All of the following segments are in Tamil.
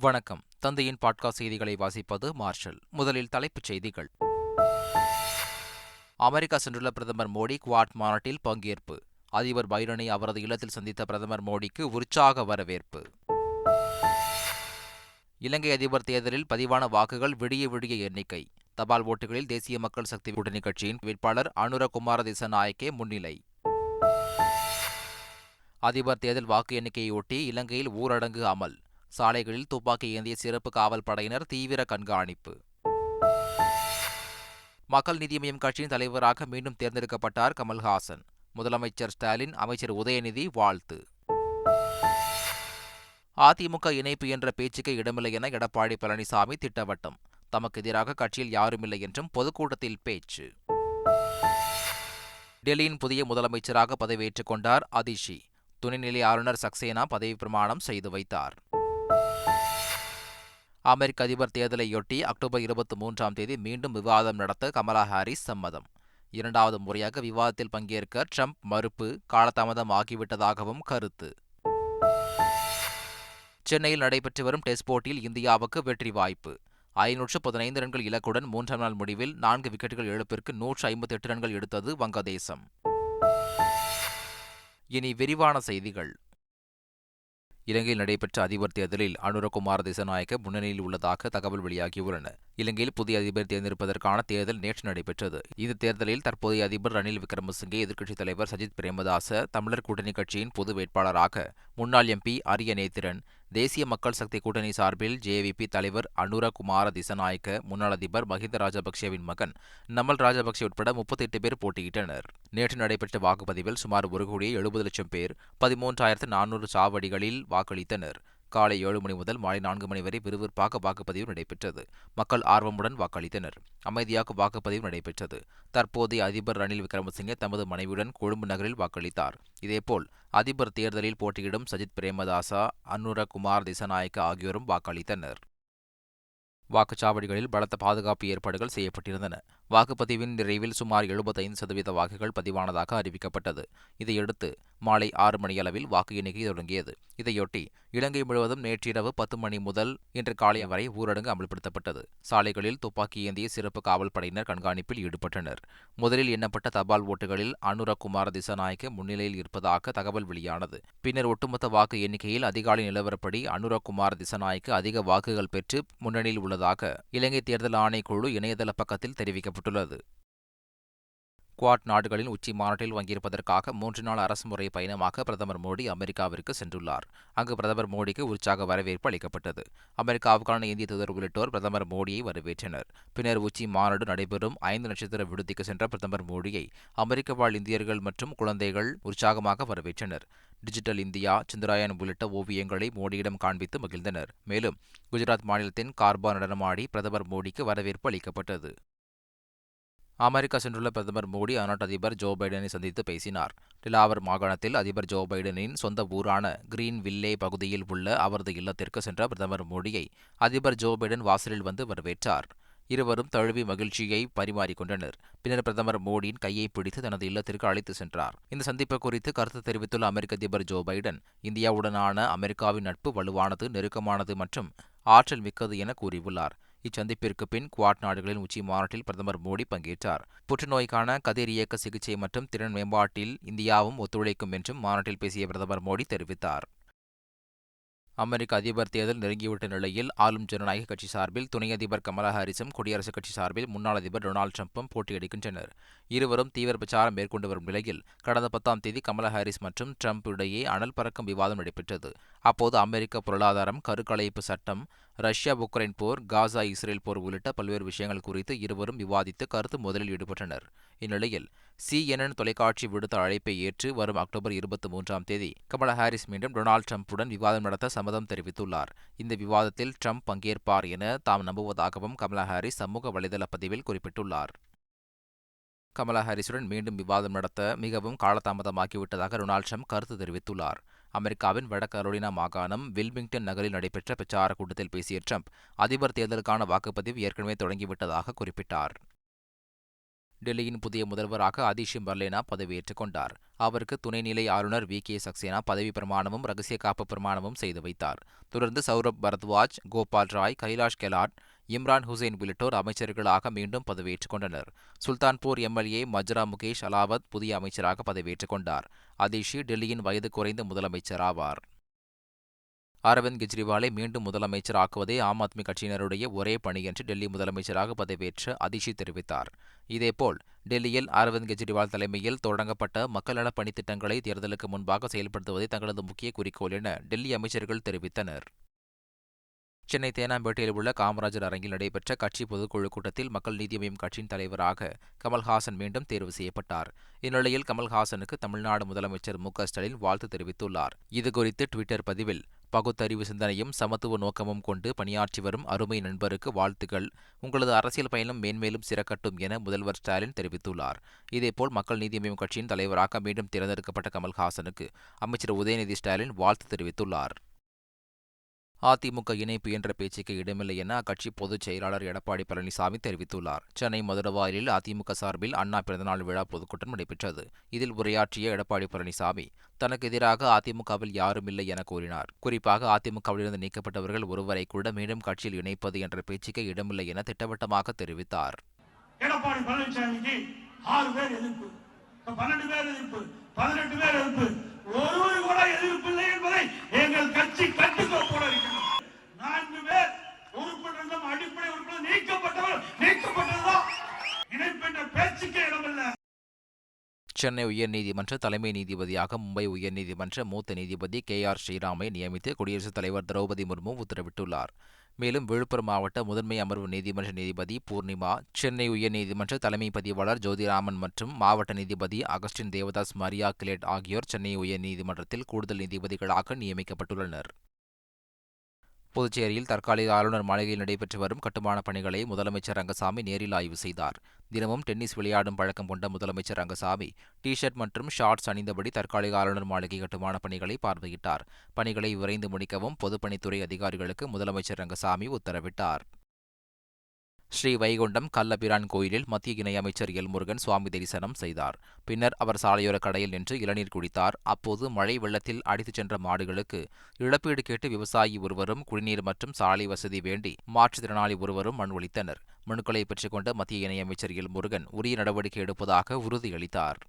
வணக்கம். தந்தையின் பாட்காஸ்ட் செய்திகளை வாசிப்பது மார்ஷல். முதலில் தலைப்புச் செய்திகள். அமெரிக்கா சென்றுள்ள பிரதமர் மோடி குவாட் மாநாட்டில் பங்கேற்பு. அதிபர் பைடனை அவரது இல்லத்தில் சந்தித்த பிரதமர் மோடிக்கு உற்சாக வரவேற்பு. இலங்கை அதிபர் தேர்தலில் பதிவான வாக்குகள் விடிய விடிய எண்ணிக்கை. தபால் ஓட்டுகளில் தேசிய மக்கள் சக்தி கூட்டணி கட்சியின் வேட்பாளர் அனுர குமார திசநாயக்கே முன்னிலை. அதிபர் தேர்தல் வாக்கு எண்ணிக்கையொட்டி இலங்கையில் ஊரடங்கு அமல். சாலைகளில் துப்பாக்கி ஏந்திய சிறப்பு காவல் படையினர் தீவிர கண்காணிப்பு. மக்கள் நீதி மய்யம் கட்சியின் தலைவராக மீண்டும் தேர்ந்தெடுக்கப்பட்டார் கமல்ஹாசன். முதலமைச்சர் ஸ்டாலின் அமைச்சர் உதயநிதி வாழ்த்து. அதிமுக இணைப்பு என்ற பேச்சுக்கு இடமில்லை என எடப்பாடி பழனிசாமி திட்டவட்டம். தமக்கு எதிராக கட்சியில் யாருமில்லை என்றும் பொதுக்கூட்டத்தில் பேச்சு. டெல்லியின் புதிய முதலமைச்சராக பதவியேற்றுக் கொண்டார் அதிஷி. துணைநிலை ஆளுநர் சக்சேனா பதவி பிரமாணம் செய்து வைத்தார். அமெரிக்க அதிபர் தேர்தலையொட்டி அக்டோபர் இருபத்தி மூன்றாம் தேதி மீண்டும் விவாதம் நடத்த கமலா ஹாரிஸ் சம்மதம். இரண்டாவது முறையாக விவாதத்தில் பங்கேற்க ட்ரம்ப் மறுப்பு காலதாமதம் ஆகிவிட்டதாகவும் கருத்து. சென்னையில் நடைபெற்று வரும் டெஸ்ட் போட்டியில் இந்தியாவுக்கு வெற்றி வாய்ப்பு. ஐநூற்று பதினைந்து ரன்கள் இலக்குடன் மூன்றாம் நாள் முடிவில் நான்கு விக்கெட்டுகள் இழப்பிற்கு நூற்று ஐம்பத்தி எட்டு ரன்கள் எடுத்தது வங்கதேசம். இனி விரிவான செய்திகள். இலங்கையில் நடைபெற்ற அதிபர் தேர்தலில் அனுரகுமார் திசநாயக்க முன்னணியில் உள்ளதாக தகவல் வெளியாகியுள்ளன. இலங்கையில் புதிய அதிபர் தேர்ந்தெடுப்பதற்கான தேர்தல் நேற்று நடைபெற்றது. இந்த தேர்தலில் தற்போதைய அதிபர் ரணில் விக்ரமசிங்கே எதிர்க்கட்சித் தலைவர் சஜித் பிரேமதாச தமிழர் கூட்டணி கட்சியின் பொது வேட்பாளராக முன்னாள் எம்பி அரிய நேத்திரன் தேசிய மக்கள் சக்தி கூட்டணி சார்பில் ஜேவிபி தலைவர் அனுர குமார திசநாயக்க முன்னாள் அதிபர் மஹிந்த ராஜபக்சேவின் மகன் நமல் ராஜபக்சே உட்பட முப்பத்தி எட்டு பேர் போட்டியிட்டனர். நேற்று நடைபெற்ற வாக்குப்பதிவில் சுமார் ஒரு கோடியே எழுபது லட்சம் பேர் பதிமூன்றாயிரத்து நானூறு சாவடிகளில் வாக்களித்தனர். காலை ஏழு மணி முதல் மாலை நான்கு மணி வரை விறுவிறுப்பாக வாக்குப்பதிவு நடைபெற்றது. மக்கள் ஆர்வமுடன் வாக்களித்தனர். அமைதியாக வாக்குப்பதிவு நடைபெற்றது. தற்போதைய அதிபர் ரணில் விக்ரமசிங்கே தமது மனைவியுடன் கொழும்பு நகரில் வாக்களித்தார். இதேபோல் அதிபர் தேர்தலில் போட்டியிடும் சஜித் பிரேமதாசா அனுர குமார் திசநாயக்க ஆகியோரும் வாக்களித்தனர். வாக்குச்சாவடிகளில் பலத்த பாதுகாப்பு ஏற்பாடுகள் செய்யப்பட்டிருந்தன. வாக்குப்பதிவின் நிறைவில் சுமார் எழுபத்தைந்து சதவீத வாக்குகள் பதிவானதாக அறிவிக்கப்பட்டது. இதையடுத்து மாலை ஆறு மணியளவில் வாக்கு எண்ணிக்கை தொடங்கியது. இதையொட்டி இலங்கை முழுவதும் நேற்றிரவு பத்து மணி முதல் இன்று காலை வரை ஊரடங்கு அமல்படுத்தப்பட்டது. சாலைகளில் துப்பாக்கி ஏந்திய சிறப்பு காவல் படையினர் கண்காணிப்பில் ஈடுபட்டனர். முதலில் எண்ணப்பட்ட தபால் ஓட்டுகளில் அனுரகுமார திசாநாயக்க முன்னிலையில் இருப்பதாக தகவல் வெளியானது. பின்னர் ஒட்டுமொத்த வாக்கு எண்ணிக்கையில் அதிகாலை நிலவரப்படி அனுரகுமார் திசாநாயக்கு அதிக வாக்குகள் பெற்று முன்னணியில் உள்ளதாக இலங்கை தேர்தல் ஆணைக்குழு இணையதள பக்கத்தில் தெரிவிக்கப்பட்டுள்ளது. குவாட் நாடுகளின் உச்சி மாநாட்டில் பங்கேற்பதற்காக மூன்று நாள் அரசுமுறை பயணமாக பிரதமர் மோடி அமெரிக்காவிற்கு சென்றுள்ளார். அங்கு பிரதமர் மோடிக்கு உற்சாக வரவேற்பு அளிக்கப்பட்டது. அமெரிக்காவுக்கான இந்திய தூதர் உள்ளிட்டோர் பிரதமர் மோடியை வரவேற்றனர். பின்னர் உச்சி மாநாடு நடைபெறும் ஐந்து நட்சத்திர விடுதிக்கு சென்ற பிரதமர் மோடியை அமெரிக்க வாழ் இந்தியர்கள் மற்றும் குழந்தைகள் உற்சாகமாக வரவேற்றனர். டிஜிட்டல் இந்தியா சந்திராயன் உள்ளிட்ட ஓவியங்களை மோடியிடம் காண்பித்து மகிழ்ந்தனர். மேலும் குஜராத் மாநிலத்தின் கார்பா நடனமாடி பிரதமர் மோடிக்கு வரவேற்பு அளிக்கப்பட்டது. அமெரிக்கா சென்றுள்ள பிரதமர் மோடி அந்நாட்டு அதிபர் ஜோ பைடனை சந்தித்து பேசினார். டிலாவர் மாகாணத்தில் அதிபர் ஜோ பைடனின் சொந்த ஊரான கிரீன் வில்லே பகுதியில் உள்ள அவரது இல்லத்திற்கு சென்ற பிரதமர் மோடியை அதிபர் ஜோ பைடன் வாசலில் வந்து வரவேற்றார். இருவரும் தழுவி மகிழ்ச்சியை பரிமாறிக்கொண்டனர் பின்னர் பிரதமர் மோடியின் கையை பிடித்து தனது இல்லத்திற்கு அழைத்து சென்றார். இந்த சந்திப்பு குறித்து கருத்து தெரிவித்துள்ள அமெரிக்க அதிபர் ஜோ பைடன் இந்தியாவுடனான அமெரிக்காவின் நட்பு வலுவானது நெருக்கமானது மற்றும் ஆற்றல் மிக்கது என கூறியுள்ளார். இச்சந்திப்பிற்கு பின் குவாட் நாடுகளின் உச்சி மாநாட்டில் பிரதமர் மோடி பங்கேற்றார். புற்றுநோய்க்கான கதிர் இயக்க சிகிச்சை மற்றும் திறன் மேம்பாட்டில் இந்தியாவும் ஒத்துழைக்கும் என்றும் மாநாட்டில் பேசிய பிரதமர் மோடி தெரிவித்தார். அமெரிக்க அதிபர் தேர்தல் நெருங்கிவிட்ட நிலையில் ஆளும் ஜனநாயக கட்சி சார்பில் துணை அதிபர் கமலா ஹாரிஸும் குடியரசுக் கட்சி சார்பில் முன்னாள் அதிபர் டொனால்டு ட்ரம்ப்பும் போட்டியிடுகின்றனர் இருவரும் தீவிர பிரச்சாரம் மேற்கொண்டு வரும் நிலையில் கடந்த பத்தாம் தேதி கமலா ஹாரிஸ் மற்றும் ட்ரம்ப் இடையே அனல் பறக்கும் விவாதம் நடைபெற்றது. அப்போது அமெரிக்க பொருளாதாரம் கருக்கலைப்பு சட்டம் ரஷ்யா உக்ரைன் போர் காசா இஸ்ரேல் போர் உள்ளிட்ட பல்வேறு விஷயங்கள் குறித்து இருவரும் விவாதித்து கருத்து முதலில் ஈடுபட்டனர். இந்நிலையில் சிஎன்என் தொலைக்காட்சி விடுத்த அழைப்பை ஏற்று வரும் அக்டோபர் இருபத்தி மூன்றாம் தேதி கமலா ஹாரிஸ் மீண்டும் டொனால்டு ட்ரம்ப்புடன் விவாதம் நடத்த சம்மதம் தெரிவித்துள்ளார். இந்த விவாதத்தில் ட்ரம்ப் பங்கேற்பார் என தாம் நம்புவதாகவும் கமலா ஹாரிஸ் சமூக வலைதள பதிவில் குறிப்பிட்டுள்ளார். கமலா ஹாரிஸுடன் மீண்டும் விவாதம் நடத்த மிகவும் காலதாமதமாகிவிட்டதாக டொனால்டு ட்ரம்ப் கருத்து தெரிவித்துள்ளார். அமெரிக்காவின் வட கரோலினா மாகாணம் வில்மிங்டன் நகரில் நடைபெற்ற பிரச்சார கூட்டத்தில் பேசிய ட்ரம்ப் அதிபர் தேர்தலுக்கான வாக்குப்பதிவு ஏற்கனவே தொடங்கிவிட்டதாக குறிப்பிட்டார். டெல்லியின் புதிய முதல்வராக அதிஷி மர்லேனா பதவியேற்றுக் கொண்டார். அவருக்கு துணைநிலை ஆளுநர் வி. கே. சக்சேனா பதவி பிரமாணமும் ரகசிய காப்பு பிரமாணமும் செய்து வைத்தார். தொடர்ந்து சௌரப் பரத்வாஜ் கோபால் ராய் கைலாஷ் கெலாட் இம்ரான் ஹுசைன் உள்ளிட்டோர் அமைச்சர்களாக மீண்டும் பதவியேற்றுக் கொண்டனர். சுல்தான்பூர் எம்எல்ஏ மஜ்ரா முகேஷ் அலாவத் புதிய அமைச்சராக பதவியேற்றுக் கொண்டார். அதிஷி டெல்லியின் வயது குறைந்த முதலமைச்சர் ஆவார். அரவிந்த் கெஜ்ரிவாலை மீண்டும் முதலமைச்சர் ஆக்குவதே ஆம் ஆத்மி கட்சியினருடைய ஒரே பணி என்று டெல்லி முதலமைச்சராக பதவியேற்ற அதிஷி தெரிவித்தார். இதேபோல் டெல்லியில் அரவிந்த் கெஜ்ரிவால் தலைமையில் தொடங்கப்பட்ட மக்கள் நலப் பணித்திட்டங்களை தேர்தலுக்கு முன்பாக செயல்படுத்துவதே தங்களது முக்கிய குறிக்கோள் என டெல்லி அமைச்சர்கள் தெரிவித்தனர். சென்னை தேனாம்பேட்டையில் உள்ள காமராஜர் அரங்கில் நடைபெற்ற கட்சி பொதுக்குழு கூட்டத்தில் மக்கள் நீதி மய்யம் கட்சியின் தலைவராக கமல்ஹாசன் மீண்டும் தேர்வு செய்யப்பட்டார். இந்நிலையில் கமல்ஹாசனுக்கு தமிழ்நாடு முதலமைச்சர் மு ஸ்டாலின் வாழ்த்து தெரிவித்துள்ளார். இதுகுறித்து டுவிட்டர் பதிவில் பகுத்தறிவு சிந்தனையும் சமத்துவ நோக்கமும் கொண்டு பணியாற்றி வரும் அருமை நண்பருக்கு வாழ்த்துக்கள். உங்களது அரசியல் பயணம் மேன்மேலும் சிறக்கட்டும் என முதல்வர் ஸ்டாலின் தெரிவித்துள்ளார். இதேபோல் மக்கள் நீதி மய்யம் கட்சியின் தலைவராக மீண்டும் தேர்ந்தெடுக்கப்பட்ட கமல்ஹாசனுக்கு அமைச்சர் உதயநிதி ஸ்டாலின் வாழ்த்து தெரிவித்துள்ளார். அதிமுக இணைப்பு என்ற பேச்சுக்கு இடமில்லை என அக்கட்சி பொதுச் செயலாளர் எடப்பாடி பழனிசாமி தெரிவித்துள்ளார். சென்னை மதுரவாயிலில் அதிமுக சார்பில் அண்ணா பிறந்தநாள் விழா பொதுக்கூட்டம் நடைபெற்றது. இதில் உரையாற்றிய எடப்பாடி பழனிசாமி தனக்கு எதிராக அதிமுகவில் யாரும் இல்லை என கூறினார். குறிப்பாக அதிமுகவிலிருந்து நீக்கப்பட்டவர்கள் ஒருவரை கூட மீண்டும் கட்சியில் இணைப்பது என்ற பேச்சுக்கு இடமில்லை என திட்டவட்டமாக தெரிவித்தார். எடப்பாடி பழனிசாமிக்கு ஆறு பேர் எதிர்ப்பு பன்னெண்டு பேர் எதிர்ப்பு. பதினெட்டு பேர் எதிர்ப்பு ஒருவர் கூட எதிர்ப்பு இல்லை என்பதை எங்கள் கட்சி கட்டுக்கோப்போட இருக்கிறது நான்கு பேர் உறுப்பினர்களும் அடிப்படை உறுப்பினர் நீக்கப்பட்டவர் நீக்கப்பட்டதுதான். இணைப்பின்ற பேச்சுக்கே இடமில்லை. சென்னை உயர்நீதிமன்ற தலைமை நீதிபதியாக மும்பை உயர்நீதிமன்ற மூத்த நீதிபதி கே ஆர் ஸ்ரீராமை நியமித்து குடியரசுத் தலைவர் திரௌபதி முர்மு உத்தரவிட்டுள்ளார். மேலும் விழுப்புரம் மாவட்ட முதன்மை அமர்வு நீதிமன்ற நீதிபதி பூர்ணிமா சென்னை உயர்நீதிமன்ற தலைமை பதிவாளர் ஜோதிராமன் மற்றும் மாவட்ட நீதிபதி அகஸ்டின் தேவதாஸ் மரியா கிலேட் ஆகியோர் சென்னை உயர்நீதிமன்றத்தில் கூடுதல் நீதிபதிகளாக நியமிக்கப்பட்டுள்ளனர். புதுச்சேரியில் தற்காலிக ஆளுநர் மாளிகையில் நடைபெற்று வரும் கட்டுமான பணிகளை முதலமைச்சர் ரங்கசாமி நேரில் ஆய்வு செய்தார். தினமும் டென்னிஸ் விளையாடும் பழக்கம் கொண்ட முதலமைச்சர் ரங்கசாமி டி ஷர்ட் மற்றும் ஷார்ட்ஸ் அணிந்தபடி தற்காலிக ஆளுநர் மாளிகை கட்டுமான பணிகளை பார்வையிட்டார். பணிகளை விரைந்து முடிக்கவும் பொதுப்பணித்துறை அதிகாரிகளுக்கு முதலமைச்சர் ரங்கசாமி உத்தரவிட்டார். ஸ்ரீ வைகுண்டம் கள்ளபிரான் கோயிலில் மத்திய இணையமைச்சர் எல் முருகன் சுவாமி தரிசனம் செய்தார். பின்னர் அவர் சாலையோர கடையில் நின்று இளநீர் குடித்தார். அப்போது மழை வெள்ளத்தில் அடித்துச் சென்ற மாடுகளுக்கு இழப்பீடு கேட்டு விவசாயி ஒருவரும் குடிநீர் மற்றும் சாலை வசதி வேண்டி மாற்றுத்திறனாளி ஒருவரும் மனுவளித்தனர் மனுக்களை பெற்றுக்கொண்ட மத்திய இணையமைச்சர் எல் முருகன் உரிய நடவடிக்கை எடுப்பதாக உறுதியளித்தார்.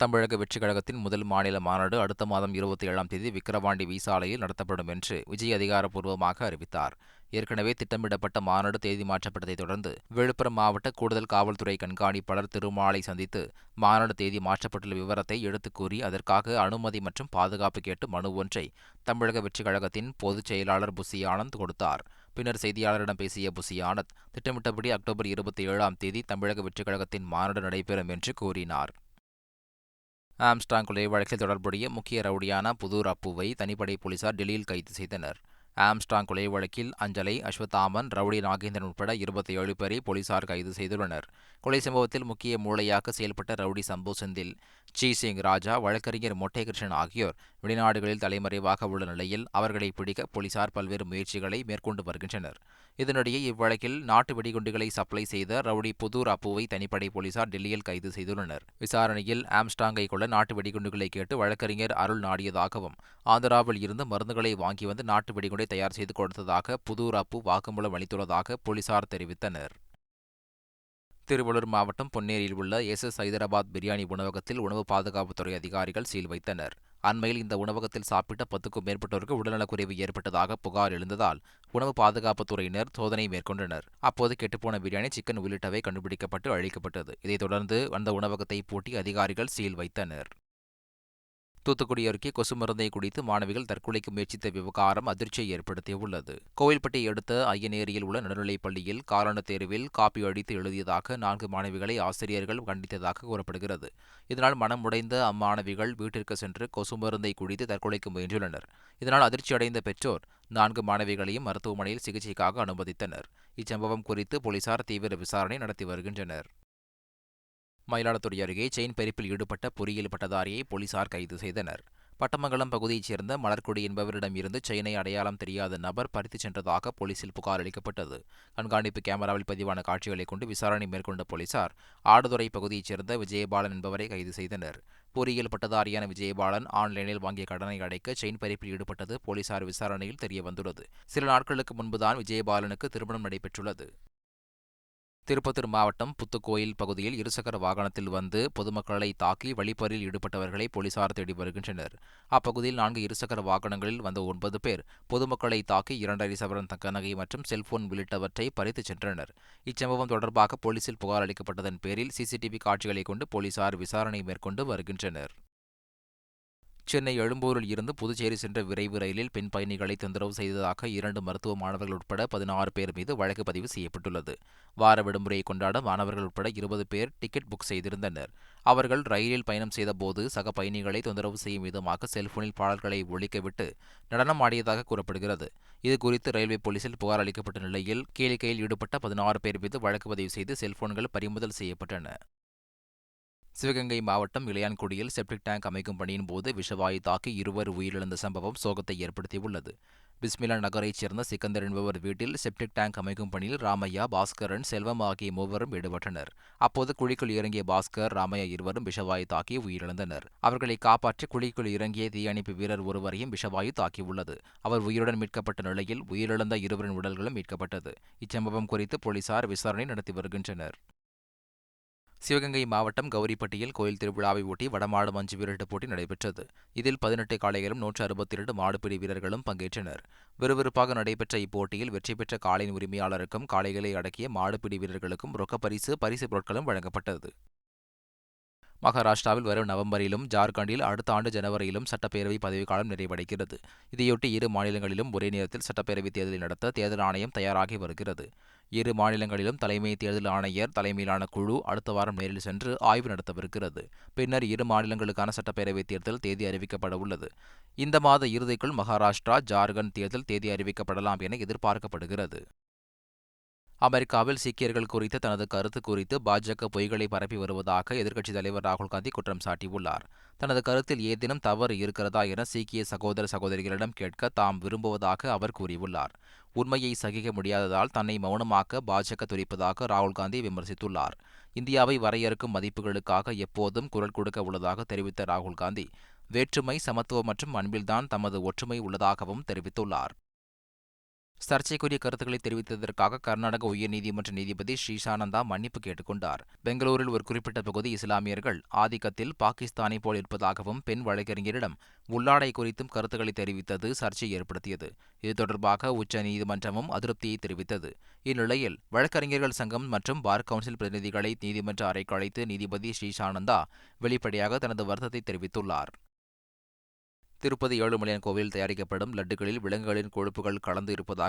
தமிழக வெற்றிக் கழகத்தின் முதல் மாநில மாநாடு அடுத்த மாதம் இருபத்தி ஏழாம் தேதி விக்கிரவாண்டி விசாலையில் நடத்தப்படும் என்று விஜய் அதிகாரப்பூர்வமாக அறிவித்தார். ஏற்கனவே திட்டமிடப்பட்ட மாநாடு தேதி மாற்றப்பட்டதைத் தொடர்ந்து விழுப்புரம் மாவட்ட கூடுதல் காவல்துறை கண்காணிப்பாளர் திருமாலை சந்தித்து மாநாடு தேதி மாற்றப்பட்டுள்ள விவரத்தை எடுத்துக் கூறி அதற்காக அனுமதி மற்றும் பாதுகாப்பு கேட்டு மனு ஒன்றை தமிழக வெற்றிக் கழகத்தின் பொதுச் செயலாளர் புசி ஆனந்த் கொடுத்தார். பின்னர் செய்தியாளரிடம் பேசிய புசி ஆனந்த் திட்டமிட்டபடி அக்டோபர் இருபத்தி ஏழாம் தேதி தமிழக வெற்றிக் கழகத்தின் மாநாடு நடைபெறும் என்று கூறினார். ஆம்ஸ்டாங் கொலை வழக்கில் தொடர்புடைய முக்கிய ரவுடியான புதூர் அப்புவை தனிப்படை போலீசார் டெல்லியில் கைது செய்தனர். ஆம்ஸ்டாங் கொலை வழக்கில் அஞ்சலை அஸ்வத்தாமன் ரவுடி நாகேந்திரன் உட்பட இருபத்தி ஏழு பேரை போலீசார் கைது செய்துள்ளனர். கொலை சம்பவத்தில் முக்கிய மூளையாக செயல்பட்ட ரவுடி சம்போ செந்தில் சி சிங் ராஜா வழக்கறிஞர் மொட்டைகிருஷ்ணன் ஆகியோர் வெளிநாடுகளில் தலைமறைவாக உள்ள நிலையில் அவர்களை பிடிக்க போலீசார் பல்வேறு முயற்சிகளை மேற்கொண்டு வருகின்றனர். இதனிடையே இவ்வழக்கில் நாட்டு வெடிகுண்டுகளை சப்ளை செய்த ரவுடி புதூர் அப்புவை தனிப்படை போலீசார் டெல்லியில் கைது செய்துள்ளனர். விசாரணையில் ஆம்ஸ்டாங்கை கொள்ள நாட்டு வெடிகுண்டுகளை கேட்டு வழக்கறிஞர் அருள் நாடியதாகவும் ஆந்திராவில் இருந்து மருந்துகளை வாங்கி வந்து நாட்டு வெடிகுண்டை தயார் செய்து கொடுத்ததாக புதூர் அப்பு வாக்குமூலம் அளித்துள்ளதாக போலீசார் தெரிவித்தனர். திருவள்ளூர் மாவட்டம் பொன்னேரியில் உள்ள எஸ் எஸ் ஹைதராபாத் பிரியாணி உணவகத்தில் உணவு பாதுகாப்புத்துறை அதிகாரிகள் சீல் வைத்தனர். அண்மையில் இந்த உணவகத்தில் சாப்பிட்ட பத்துக்கும் மேற்பட்டோருக்கு உடல்நலக்குறைவு ஏற்பட்டதாக புகார் எழுந்ததால் உணவு பாதுகாப்புத்துறையினர் சோதனை மேற்கொண்டனர். அப்போது கெட்டுப்போன பிரியாணி சிக்கன் உள்ளிட்டவை கண்டுபிடிக்கப்பட்டு அழிக்கப்பட்டது. இதைத் தொடர்ந்து அந்த உணவகத்தை பூட்டி அதிகாரிகள் சீல் வைத்தனர். தூத்துக்குடி அருகே கொசு மருந்தை குடித்து மாணவிகள் தற்கொலைக்கு முயற்சித்த விவகாரம் அதிர்ச்சியை ஏற்படுத்தியுள்ளது. கோவில்பட்டியை அடுத்த ஐயனேரியில் உள்ள நடுநிலைப் பள்ளியில் காலாண்டு தேர்வில் காப்பி அடித்து எழுதியதாக நான்கு மாணவிகளை ஆசிரியர்கள் கண்டித்ததாக கூறப்படுகிறது. இதனால் மனம் உடைந்த அம்மாணவிகள் வீட்டிற்கு சென்று கொசு மருந்தை குடித்து தற்கொலைக்கு முயன்றுள்ளனர். இதனால் அதிர்ச்சியடைந்த பெற்றோர் நான்கு மாணவிகளையும் மருத்துவமனையில் சிகிச்சைக்காக அனுமதித்தனர். இச்சம்பவம் குறித்து போலீசார் தீவிர விசாரணை நடத்தி வருகின்றனர். மயிலாடுதுறை அருகே செயின் பறிப்பில் ஈடுபட்ட பொறியியல் பட்டதாரியை போலீசார் கைது செய்தனர். பட்டமங்கலம் பகுதியைச் சேர்ந்த மலர்கொடி என்பவரிடம் இருந்து செயினை அடையாளம் தெரியாத நபர் பறித்துச் சென்றதாக போலீசில் புகார் அளிக்கப்பட்டது. கண்காணிப்பு கேமராவில் பதிவான காட்சிகளை கொண்டு விசாரணை மேற்கொண்ட போலீசார் ஆடுதுறை பகுதியைச் சேர்ந்த விஜயபாலன் என்பவரை கைது செய்தனர். பொறியியல் பட்டதாரியான விஜயபாலன் ஆன்லைனில் வாங்கிய கடனை அடைக்க செயின் பறிப்பில் ஈடுபட்டது போலீசார் விசாரணையில் தெரிய வந்துள்ளது சில நாட்களுக்கு முன்புதான் விஜயபாலனுக்கு திருமணம் நடைபெற்றுள்ளது. திருப்பத்தூர் மாவட்டம் புத்துக்கோயில் பகுதியில் இருசக்கர வாகனத்தில் வந்து பொதுமக்களை தாக்கி வழிப்பறியில் ஈடுபட்டவர்களை போலீசார் தேடி வருகின்றனர். அப்பகுதியில் நான்கு இருசக்கர வாகனங்களில் வந்த ஒன்பது பேர் பொதுமக்களை தாக்கி இரண்டரை சவரன் தங்க நகை மற்றும் செல்போன் உள்ளிட்டவற்றை பறித்துச் சென்றனர். இச்சம்பவம் தொடர்பாக போலீசில் புகார் அளிக்கப்பட்டதன் பேரில் சிசிடிவி காட்சிகளை கொண்டு போலீசார் விசாரணை மேற்கொண்டு வருகின்றனர். சென்னை எழும்பூரில் இருந்து புதுச்சேரி சென்ற விரைவு ரயிலில் பெண் பயணிகளை தொந்தரவு செய்ததாக இரண்டு மருத்துவ மாணவர்கள் உட்பட பதினாறு பேர் மீது வழக்கு பதிவு செய்யப்பட்டுள்ளது. வார விடுமுறையை கொண்டாட மாணவர்கள் உட்பட இருபது பேர் டிக்கெட் புக் செய்திருந்தனர். அவர்கள் ரயிலில் பயணம் செய்தபோது சக பயணிகளை தொந்தரவு செய்யும் விதமாக செல்போனில் பாடல்களை ஒழிக்கவிட்டு நடனம் ஆடியதாக கூறப்படுகிறது. இது குறித்து ரயில்வே போலீசில் புகார் அளிக்கப்பட்ட நிலையில் கேளிக்கையில் ஈடுபட்ட பதினாறு பேர் மீது வழக்கு பதிவு செய்து செல்போன்கள் பறிமுதல் செய்யப்பட்டன. சிவகங்கை மாவட்டம் இளையான்குடியில் செப்டிக் டேங்க் அமைக்கும் பணியின் போது விஷவாயு தாக்கி இருவர் உயிரிழந்த சம்பவம் சோகத்தை ஏற்படுத்தியுள்ளது. பிஸ்மிலா நகரைச் சேர்ந்த சிக்கந்தர் என்பவர் வீட்டில் செப்டிக் டேங்க் அமைக்கும் பணியில் ராமையா பாஸ்கரன் செல்வம் ஆகிய மூவரும் ஈடுபட்டனர். அப்போது குழிக்குள் இறங்கிய பாஸ்கர் ராமையா இருவரும் விஷவாயு தாக்கி உயிரிழந்தனர். அவர்களை காப்பாற்றி குழிக்குள் இறங்கிய தீயணைப்பு வீரர் ஒருவரையும் விஷவாயு தாக்கியுள்ளது. அவர் உயிருடன் மீட்கப்பட்ட நிலையில் உயிரிழந்த இருவரின் உடல்களும் மீட்கப்பட்டது. இச்சம்பவம் குறித்து போலீசார் விசாரணை நடத்தி வருகின்றனர். சிவகங்கை மாவட்டம் கௌரிப்பட்டியில் கோயில் திருவிழாவை ஒட்டி வடமாடு மஞ்சு வீரட்டு போட்டி நடைபெற்றது. இதில் பதினெட்டு காளைகளும் நூற்று அறுபத்தி இரண்டு மாடுபிடி வீரர்களும் பங்கேற்றனர். விறுவிறுப்பாக நடைபெற்ற இப்போட்டியில் வெற்றி பெற்ற காளையின் உரிமையாளருக்கும் காளைகளை அடக்கிய மாடுபிடி வீரர்களுக்கும் ரொக்கப்பரிசு பரிசு பொருட்களும் வழங்கப்பட்டது. மகாராஷ்டிராவில் வரும் நவம்பரிலும் ஜார்க்கண்டில் அடுத்த ஆண்டு ஜனவரியிலும் சட்டப்பேரவை பதவிக்காலம் நிறைவடைகிறது. இதையொட்டி இரு மாநிலங்களிலும் ஒரே நேரத்தில் சட்டப்பேரவைத் தேர்தலை நடத்த தேர்தல் ஆணையம் தயாராகி வருகிறது. இரு மாநிலங்களிலும் தலைமை தேர்தல் ஆணையர் தலைமையிலான குழு அடுத்த வாரம் நேரில் சென்று ஆய்வு நடத்தவிருக்கிறது. பின்னர் இரு மாநிலங்களுக்கான சட்டப்பேரவைத் தேர்தல் தேதி அறிவிக்கப்பட உள்ளது. இந்த மாத இறுதிக்குள் மகாராஷ்டிரா ஜார்க்கண்ட் தேர்தல் தேதி அறிவிக்கப்படலாம் என எதிர்பார்க்கப்படுகிறது. அமெரிக்காவில் சீக்கியர்கள் குறித்த தனது கருத்து குறித்து பாஜக பொய்களை பரப்பி வருவதாக எதிர்க்கட்சித் தலைவர் ராகுல் காந்தி குற்றம் சாட்டியுள்ளார். தனது கருத்தில் ஏதேனும் தவறு இருக்கிறதா என சீக்கிய சகோதர சகோதரிகளிடம் கேட்க தாம் விரும்புவதாக அவர் கூறியுள்ளார். உண்மையை சகிக்க முடியாததால் தன்னை மௌனமாக்க பாஜக துடிப்பதாக ராகுல் காந்தி விமர்சித்துள்ளார். இந்தியாவை வரையறுக்கும் மதிப்புகளுக்காக எப்போதும் குரல் கொடுக்க உள்ளதாக தெரிவித்த ராகுல் காந்தி வேற்றுமை சமத்துவம் மற்றும் அன்பில்தான் தமது ஒற்றுமை உள்ளதாகவும் தெரிவித்துள்ளார். சர்ச்சைக்குரிய கருத்துக்களை தெரிவித்ததற்காக கர்நாடக உயர்நீதிமன்ற நீதிபதி ஸ்ரீசானந்தா மன்னிப்பு கேட்டுக்கொண்டார். பெங்களூரில் ஒரு குறிப்பிட்ட பகுதி இஸ்லாமியர்கள் ஆதிக்கத்தில் பாகிஸ்தானை போல் இருப்பதாகவும் பெண் வழக்கறிஞரிடம் உள்ளாடை குறித்தும் கருத்துக்களை தெரிவித்தது சர்ச்சை ஏற்படுத்தியது. இது தொடர்பாக உச்ச நீதிமன்றமும் அதிருப்தியை தெரிவித்தது. இந்நிலையில் வழக்கறிஞர்கள் சங்கம் மற்றும் பார் கவுன்சில் பிரதிநிதிகளை நீதிமன்ற அறைக்கு அழைத்து நீதிபதி ஸ்ரீசானந்தா வெளிப்படையாக தனது வருத்தத்தை தெரிவித்துள்ளார். திருப்பதி ஏழுமலையான் கோவிலில் தயாரிக்கப்படும் லட்டுகளில் விலங்குகளின் கொழுப்புகள் கலந்து இருப்பதாக